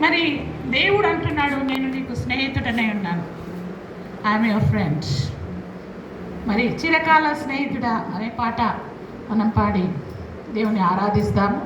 మరి దేవుడు అంటున్నాడు నేను నీకు స్నేహితుడనే ఉన్నాను. ఐఎమ్ యువర్ ఫ్రెండ్ మరి చిరకాల స్నేహితుడా? అనే పాట మనం పాడి దేవుని ఆరాధిస్తాము.